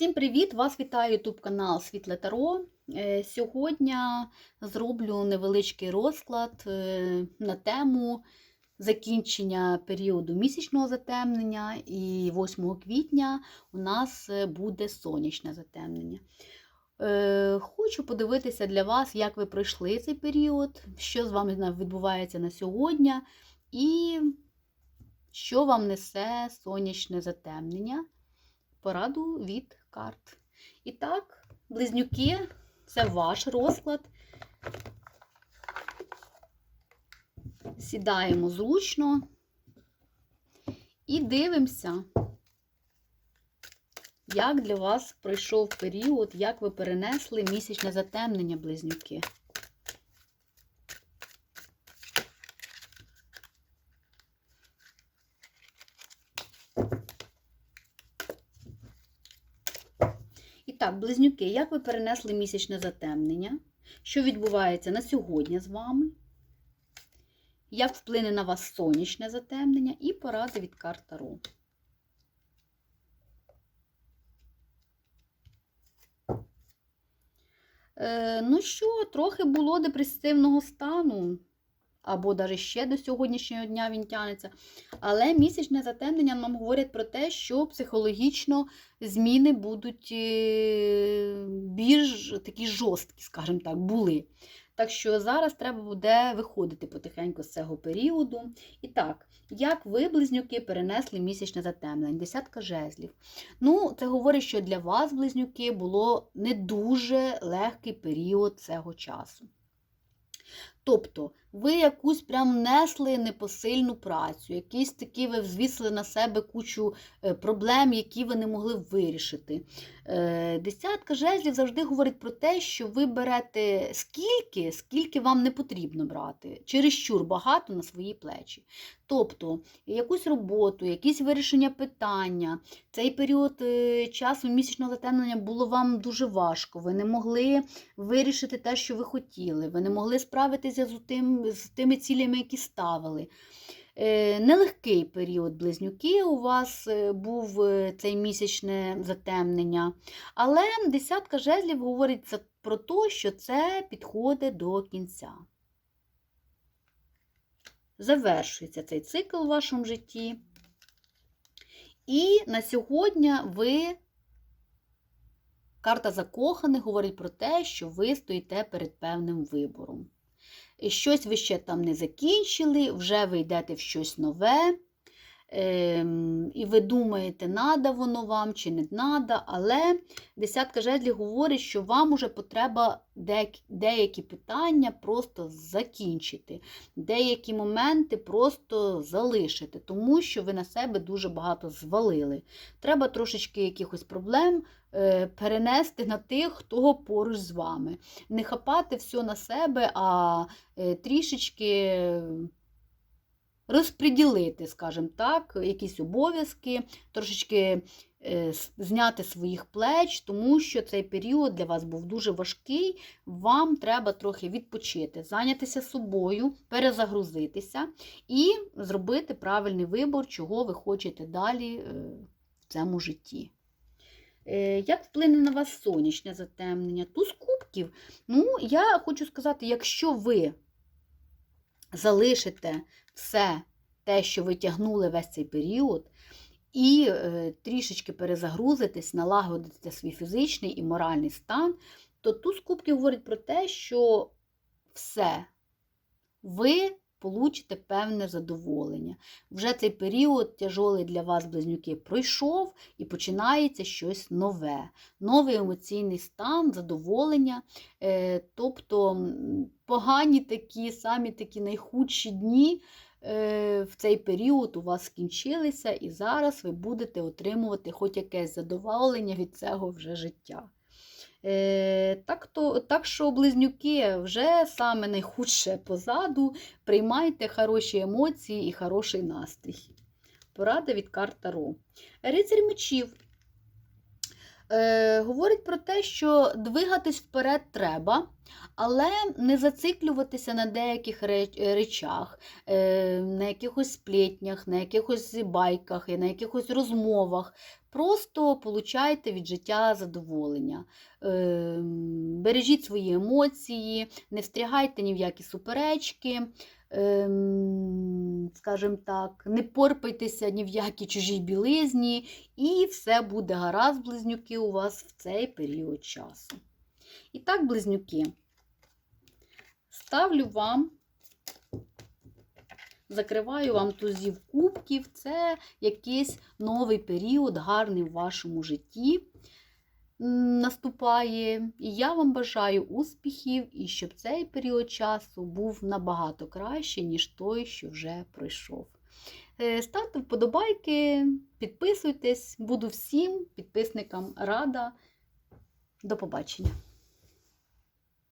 Всім привіт! Вас вітає YouTube канал Світле Таро. Е, Сьогодні зроблю невеличкий розклад е, на тему закінчення періоду місячного затемнення, і 8 квітня у нас е, буде сонячне затемнення. Хочу подивитися для вас, як ви пройшли цей період, що з вами відбувається на сьогодні, і що вам несе сонячне затемнення пораду від карт. І так, близнюки, це ваш розклад. Сідаємо зручно і дивимося, як для вас пройшов період, як ви перенесли місячне затемнення близнюки. Так, близнюки, як ви перенесли місячне затемнення? Що відбувається на сьогодні з вами? Як вплине на вас сонячне затемнення і поради від карт Таро. Е, ну що, трохи було депресивного стану, або навіть ще до сьогоднішнього дня він тянеться. Але місячне затемнення нам говорять про те, що психологічно зміни будуть е, більш такі жорсткі, скажімо так, були. Так що зараз треба буде виходити потихеньку з цього періоду. І так, як ви, близнюки, перенесли місячне затемнення? Десятка жезлів. Ну, це говорить, що для вас, близнюки, було не дуже легкий період цього часу. Тобто, ви якусь прям несли непосильну працю, якісь такі ви взвісили на себе кучу е, проблем, які ви не могли вирішити. Е, десятка жезлів завжди говорить про те, що ви берете скільки, скільки вам не потрібно брати, чересчур багато на свої плечі. Тобто, якусь роботу, якісь вирішення питання. Цей період е, часу місячного затемнення було вам дуже важко. Ви не могли вирішити те, що ви хотіли, ви не могли справитися з тим з тими цілями, які ставили. Е, нелегкий період близнюки у вас е, був е, цей місячне затемнення, але десятка жезлів говорить про те, що це підходить до кінця. Завершується цей цикл у вашому житті. І на сьогодні ви, карта закоханих, говорить про те, що ви стоїте перед певним вибором щось ви ще там не закінчили, вже ви йдете в щось нове. Ем, і ви думаєте, надо воно вам чи не надо, але десятка жезлів говорить, що вам уже потреба деякі питання просто закінчити, деякі моменти просто залишити, тому що ви на себе дуже багато звалили. Треба трошечки якихось проблем е, перенести на тих, хто поруч з вами. Не хапати все на себе, а е, трішечки розподілити, скажімо так, якісь обов'язки, трошечки е, зняти своїх плеч, тому що цей період для вас був дуже важкий, вам треба трохи відпочити, зайнятися собою, перезагрузитися і зробити правильний вибор, чого ви хочете далі е, в цьому житті. Е, як вплине на вас сонячне затемнення? Туз кубків. Ну, я хочу сказати, якщо ви залишите все те, що ви тягнули весь цей період, і е, трішечки перезагрузитись, налагодити свій фізичний і моральний стан, то тут кубки говорить про те, що все, ви получите певне задоволення. Вже цей період тяжолий для вас, близнюки, пройшов і починається щось нове, новий емоційний стан, задоволення. Е, тобто погані такі, самі такі найхудші дні. Е, в цей період у вас скінчилися, і зараз ви будете отримувати хоч якесь задоволення від цього вже життя. Е, так то, так що, близнюки, вже саме найхудше позаду, приймайте хороші емоції і хороший настрій. Порада від карт Таро. Рицарь мечів. Е, говорить про те, що двигатись вперед треба, але не зациклюватися на деяких реч- речах, е, на якихось сплетнях, на якихось байках, і на якихось розмовах. Просто получайте від життя задоволення. Е, бережіть свої емоції, не встрягайте ні в які суперечки. Ем, Скажімо так, не порпайтеся ні в які чужій білизні, і все буде гаразд, близнюки, у вас в цей період часу. І так, близнюки, ставлю вам, закриваю вам тузів кубків. Це якийсь новий період, гарний в вашому житті наступає. І я вам бажаю успіхів і щоб цей період часу був набагато краще, ніж той, що вже пройшов. Е, Ставте вподобайки, підписуйтесь, буду всім підписникам рада. До побачення!